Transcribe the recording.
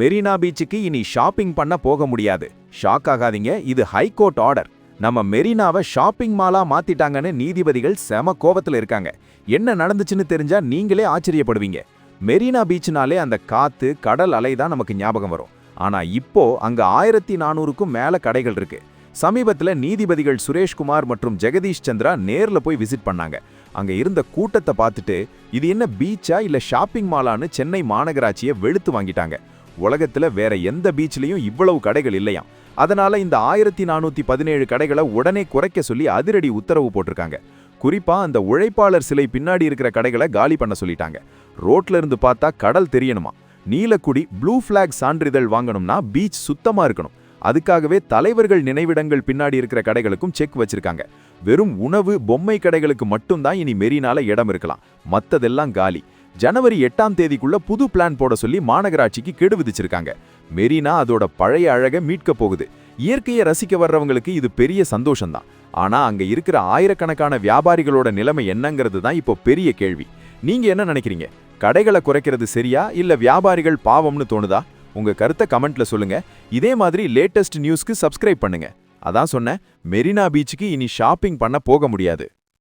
மெரினா பீச்சுக்கு இனி ஷாப்பிங் பண்ண போக முடியாது. ஷாக் ஆகாதீங்க இது ஹைகோர்ட் ஆர்டர் நம்ம மெரினாவை ஷாப்பிங் மாலா மாத்திட்டாங்கன்னு நீதிபதிகள் செம கோவத்துல இருக்காங்க. என்ன நடந்துச்சுன்னு தெரிஞ்சா நீங்களே ஆச்சரியப்படுவீங்க. மெரினா பீச்னாலே அந்த காத்து கடல் அலை தான் நமக்கு ஞாபகம் வரும். ஆனா இப்போ அங்க ஆயிரத்தி நானூறுக்கும் மேல கடைகள் இருக்கு. சமீபத்துல நீதிபதிகள் சுரேஷ்குமார் மற்றும் ஜெகதீஷ் சந்திரா நேர்ல போய் விசிட் பண்ணாங்க. அங்க இருந்த கூட்டத்தை பார்த்துட்டு இது என்ன பீச்சா இல்ல ஷாப்பிங் மாலான்னு சென்னை மாநகராட்சியை வெளுத்து வாங்கிட்டாங்க. உலகத்துல வேற எந்த பீச்லயும் இவ்வளவு கடைகள் இல்லையாம். அதனால இந்த ஆயிரத்தி நானூத்தி பதினேழு கடைகளை உடனே குறைக்க சொல்லி அதிரடி உத்தரவு போட்டிருக்காங்க. குறிப்பா அந்த உழைப்பாளர் சிலை பின்னாடி இருக்கிற கடைகளை காலி பண்ண சொல்லிட்டாங்க. ரோட்ல இருந்து பார்த்தா கடல் தெரியணுமா? நீலக்குடி ப்ளூ ஃபிளாக் சான்றிதழ் வாங்கணும்னா பீச் சுத்தமா இருக்கணும். அதுக்காகவே தலைவர்கள் நினைவிடங்கள் பின்னாடி இருக்கிற கடைகளுக்கும் செக் வச்சிருக்காங்க. வெறும் உணவு பொம்மை கடைகளுக்கு மட்டும்தான் இனி மெரினால இடம் இருக்கலாம். மத்ததெல்லாம் காலி. ஜனவரி எட்டாம் தேதிக்குள்ள புது பிளான் போட சொல்லி மாநகராட்சிக்கு கெடு விதிச்சிருக்காங்க. மெரினா அதோட பழைய அழகை மீட்க போகுது. இயற்கையை ரசிக்க வர்றவங்களுக்கு இது பெரிய சந்தோஷம்தான். ஆனா அங்க இருக்கிற ஆயிரக்கணக்கான வியாபாரிகளோட நிலைமை என்னங்கிறது தான் இப்போ பெரிய கேள்வி. நீங்க என்ன நினைக்கிறீங்க? கடைகளை குறைக்கிறது சரியா? இல்ல வியாபாரிகள் பாவம்னு தோணுதா? உங்க கருத்தை கமெண்ட்ல சொல்லுங்க. இதே மாதிரி லேட்டஸ்ட் நியூஸ்க்கு சப்ஸ்கிரைப் பண்ணுங்க. அதான் சொன்னேன் மெரினா பீச்சுக்கு இனி ஷாப்பிங் பண்ண போக முடியாது.